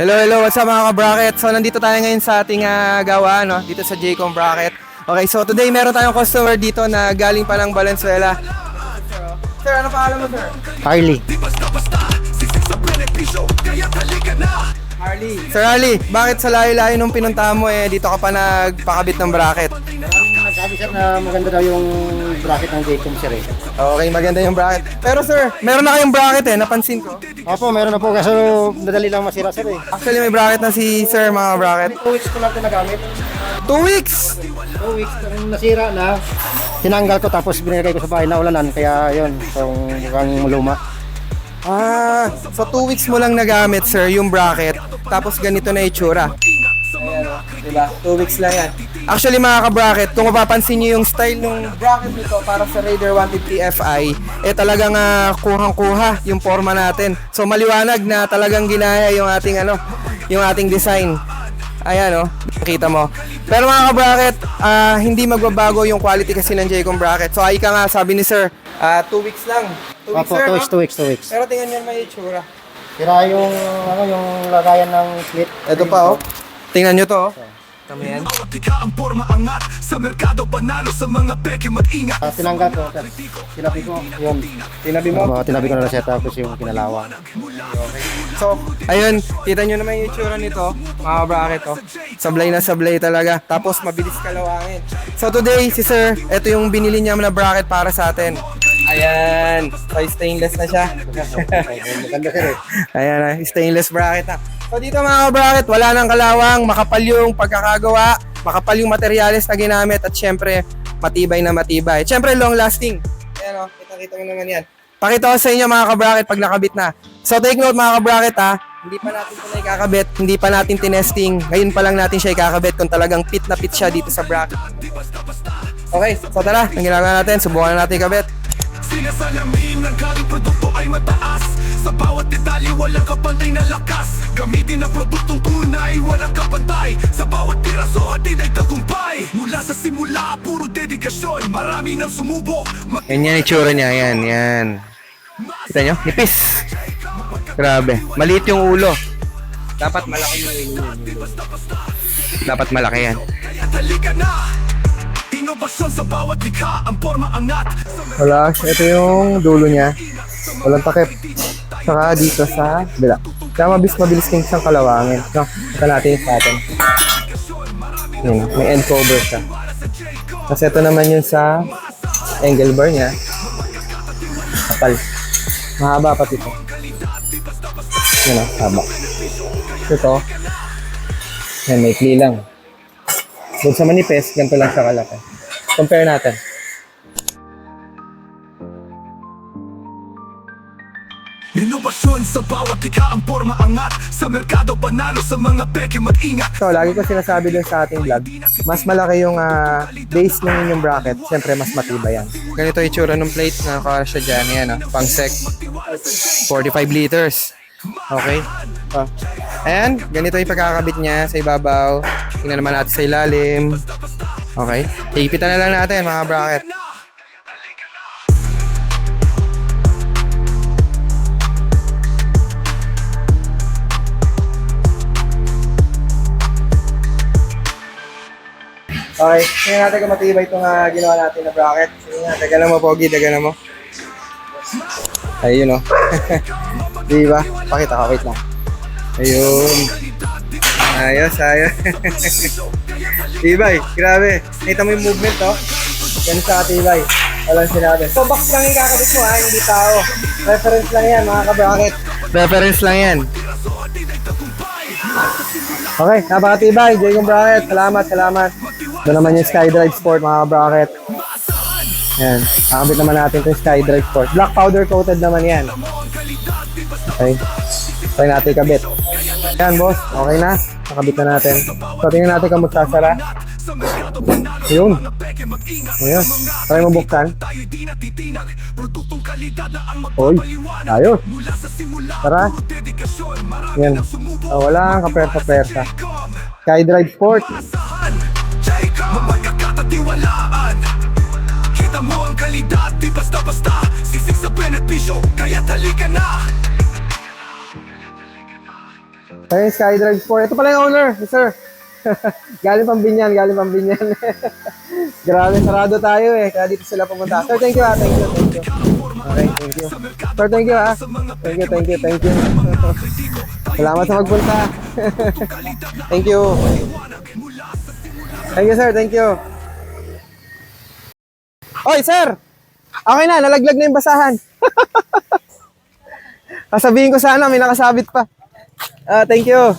Hello, hello. What's up mga ka-bracket? So, nandito tayo ngayon sa ating ah, gawa, no? Dito sa Jcom Bracket. Okay, so today meron tayong customer dito na galing pa ng Valenzuela. Sir, ano pangalan mo, sir? Harley. Harley. Sir Harley, bakit sa layo-layo nung pinuntahan mo eh, dito ka pa nagpakabit ng bracket? Nagsabi sir na maganda daw yung bracket ng Jacom sir eh. Okay, maganda yung bracket. Pero sir, meron na kayong bracket eh, napansin ko. Opo, meron na po kaso nadali lang masira sir eh. Actually, may bracket na si sir, mga bracket. 2 weeks ko lang ito nagamit. Two weeks! 2 weeks nung nasira na. Tinanggal ko tapos binigay ko sa bahay na ulanan kaya yun, so mukhang luma. Ah, so two weeks mo lang nagamit, sir, yung bracket. Tapos ganito na itsura. O. diba? Two weeks lang yan. Actually, mga ka-bracket, kung mapapansin nyo yung style ng bracket nito para sa Raider 150 Fi, eh talagang ah, kuhang-kuha yung forma natin. So, maliwanag na talagang ginaya yung ating, ano, yung ating design. Ayan, oh. Nakita mo. Pero mga ka-bracket, ah, hindi magbabago yung quality kasi ng Jcom bracket. So, ay ka nga, sabi ni sir, ah, two weeks lang. Two weeks, Opo, sir, 2 no? weeks, 2 weeks, 2 weeks. Pero tingnan nyo may itsura. Sira yung, ano, yung lagayan ng split. Ito pa, oh. Tingnan nyo to, oh. Tama yan. Ang forma angat Sa merkado panalo sa mga peke mag-ingat Ah, tinanggal ko, sir. Tinabi ko, yun. Tinabi mo. Opo, tinabi ko na lang siya tapos yung kinalawa. So, ayun, kita nyo naman yung itsura nito, mga bracket, oh. Sablay na sablay talaga. Tapos, mabilis kalawangin. So, today, si sir, ito yung binili niya na bracket para sa atin. Ayan. So, stainless na siya. Maganda sir eh. Ayan na, stainless bracket na. So dito mga bracket, wala nang kalawang, makapal yung pagkakagawa, makapal yung materyales na ginamit at syempre matibay na matibay. Syempre long lasting. Ayan o, kita-kita mo naman yan. Pakita ko sa inyo mga ka-bracket pag nakabit na. So take note mga ka-bracket ha, hindi pa natin ito na ikakabit, hindi pa natin tinesting. Ngayon pa lang natin siya ikakabit kung talagang fit na fit siya dito sa bracket. Okay, so tara, ang ginagawa natin, subukan na natin ikabit. Sinasalamin ng produkto ay mataas Sa bawat detalye walang kapantay na lakas Gamitin ang produktong tunay Walang kapantay Sa bawat piraso atin ay tagumpay Mula sa simula puro dedikasyon Marami nang sumubok Mag- Yan yan itsura niya, yan, yan. Kita nyo? Nipis. Grabe. Maliit yung ulo. Dapat malaki yung ulo. Dapat malaki yan. Inobasyon sa bawat likha Ang forma angat Wala, ito yung dulo niya. Walang takip. Saka dito sa bila. Kaya mabilis mabilis yung isang kalawangin. No, ito natin yung atin. Yun, may end cover siya. Kasi ito naman yung sa angle bar niya. Kapal. Mahaba pati ito. Yun o, haba. Ito. Yan, may kli lang. Doon sa manipes, ganito lang siya kalaki. Compare natin. Inobasyon sa bawat likha Ang forma angat Sa merkado panalo sa mga peke mag-ingat So, lagi ko sinasabi dun sa ating vlog, mas malaki yung ah, base ng inyong bracket, siyempre mas matibay yan. Ganito yung itsura ng plate na nakakasya dyan, yan ah, pang sec, 45 liters. Okay? Oh. And, ganito yung pagkakabit niya sa ibabaw. Tingnan naman natin sa ilalim. Okay? Higipitan na lang natin mga bracket. Okay, tingnan natin kung matibay itong ah, ginawa natin na bracket. Sige nga, dagalan mo, Pogi, dagalan mo. Ayun, oh. Di ba? Pakita ka, wait lang. Ayun. Ayos, ayos. tibay, grabe. Nakita mo yung movement, oh. Yan sa katibay. Walang sinabi. So, box lang yung kakabit mo, ha? Hindi tao. Reference lang yan, mga ka-bracket. Reference lang yan. Okay, napakatibay. Jaycong Bracket. Salamat, salamat. Ito naman yung SkyDrive Sport, mga bracket. Yan. Nakabit naman natin itong SkyDrive Sport. Black powder coated naman yan. Okay. Try natin kabit. Yan, boss. Okay na. Nakabit na natin. So, tingnan natin kung magsasara. Yun. Ayun. Try mo buksan. Magpapaliwanag Ayos. Tara. Dedikasyon Marami Yan. nang sumubok Oh, wala kang kapersa-persa. Com SkyDrive Sport. Kita mo ang kalidad Di basta-basta Sisig sa benepisyo Kaya talika na Ayun, Skydrive Sport. Ito pala yung owner, yes, sir. galing pang binyan, galing pang binyan. Grabe, sarado tayo eh. Kaya dito sila pumunta. Sir, thank you ah. Thank you, thank you. Okay, thank you. Sir, thank you ah. Thank you, thank you, thank you. Salamat sa magpunta. thank you. Thank you, sir. Thank you. Oy, sir! Okay na, nalaglag na yung basahan. Kasabihin ko sana, may nakasabit pa. Ah, thank you.